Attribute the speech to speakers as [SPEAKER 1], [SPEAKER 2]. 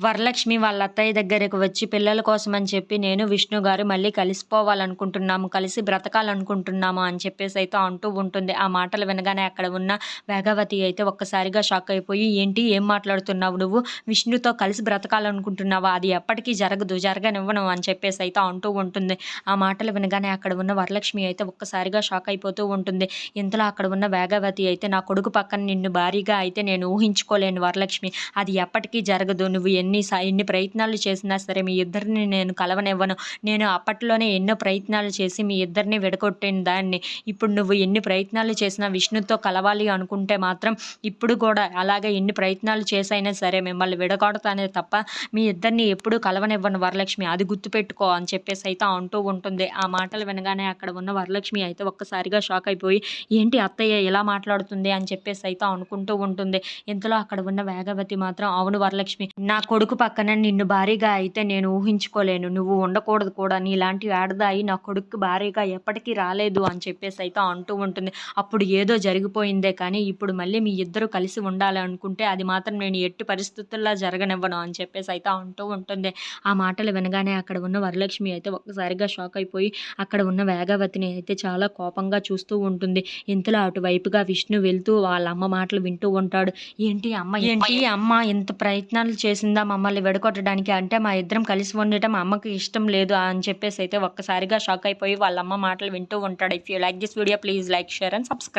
[SPEAKER 1] వరలక్ష్మి వాళ్ళ అత్తయ్య దగ్గరకు వచ్చి పిల్లల కోసం అని చెప్పి నేను విష్ణు గారు మళ్ళీ కలిసిపోవాలనుకుంటున్నాము కలిసి బ్రతకాలనుకుంటున్నాము అని చెప్పేసి అయితే అంటూ ఉంటుంది. ఆ మాటలు వినగానే అక్కడ ఉన్న వేగవతి అయితే ఒక్కసారిగా షాక్ అయిపోయి ఏంటి ఏం మాట్లాడుతున్నావు నువ్వు? విష్ణుతో కలిసి బ్రతకాలనుకుంటున్నావా? అది ఎప్పటికీ జరగదు జరగనివ్వను అని చెప్పేసి అయితే అంటూ ఉంటుంది. ఆ మాటలు వినగానే అక్కడ ఉన్న వరలక్ష్మి అయితే ఒక్కసారిగా షాక్ అయిపోతూ ఉంటుంది. ఇంతలో అక్కడ ఉన్న వేగవతి అయితే నా కొడుకు పక్కన నిన్ను భారీగా అయితే నేను ఊహించుకోలేను వరలక్ష్మి. అది ఎప్పటికీ జరగదు. నువ్వు ఎన్ని ఎన్ని ఎన్ని ప్రయత్నాలు చేసినా సరే మీ ఇద్దరిని నేను కలవనివ్వను. నేను అప్పట్లోనే ఎన్నో ప్రయత్నాలు చేసి మీ ఇద్దరిని విడగొట్టిన దాన్ని. ఇప్పుడు నువ్వు ఎన్ని ప్రయత్నాలు చేసినా విష్ణుతో కలవాలి అనుకుంటే మాత్రం ఇప్పుడు కూడా అలాగే ఎన్ని ప్రయత్నాలు చేసైనా సరే మిమ్మల్ని విడగొడతానే తప్ప మీ ఇద్దరిని ఎప్పుడూ కలవనివ్వను వరలక్ష్మి. అది గుర్తుపెట్టుకో అని చెప్పేసి అయితే అంటూ ఉంటుంది. ఆ మాటలు వినగానే అక్కడ ఉన్న వరలక్ష్మి అయితే ఒక్కసారిగా షాక్ అయిపోయి ఏంటి అత్తయ్య ఇలా మాట్లాడుతుంది? అని చెప్పేసి అయితే అనుకుంటూ ఉంటుంది. ఇంతలో అక్కడ ఉన్న వేగవతి మాత్రం అవును వరలక్ష్మి నాకు కొడుకు పక్కన నిన్ను భారీగా అయితే నేను ఊహించుకోలేను. నువ్వు ఉండకూడదు కూడా. నీలాంటి ఆడదాయి నా కొడుకు భారీగా ఎప్పటికీ రాలేదు అని చెప్పేసి అయితే అంటూ ఉంటుంది. అప్పుడు ఏదో జరిగిపోయిందే కానీ ఇప్పుడు మళ్ళీ మీ ఇద్దరు కలిసి ఉండాలి అనుకుంటే అది మాత్రం నేను ఎట్టి పరిస్థితుల్లో జరగనివ్వను అని చెప్పేసి అయితే అంటూ ఉంటుంది. ఆ మాటలు వినగానే అక్కడ ఉన్న వరలక్ష్మి అయితే ఒక్కసారిగా షాక్ అయిపోయి అక్కడ ఉన్న వేగవతిని అయితే చాలా కోపంగా చూస్తూ ఉంటుంది. ఇంతలో అటువైపుగా విష్ణు వెళ్తూ వాళ్ళ అమ్మ మాటలు వింటూ ఉంటాడు. ఏంటి అమ్మ ఏంటి అమ్మ ఇంత ప్రయత్నాలు చేసిందా? మమ్మల్ని విడగొట్టడానికి అంటే మా ఇద్దరం కలిసి ఉండటం అమ్మకి ఇష్టం లేదు అని చెప్పేసి అయితే ఒక్కసారిగా షాక్ అయిపోయి వాళ్ళ అమ్మ మాటలు వింటూ ఉంటాడు. If you like this video please like share and subscribe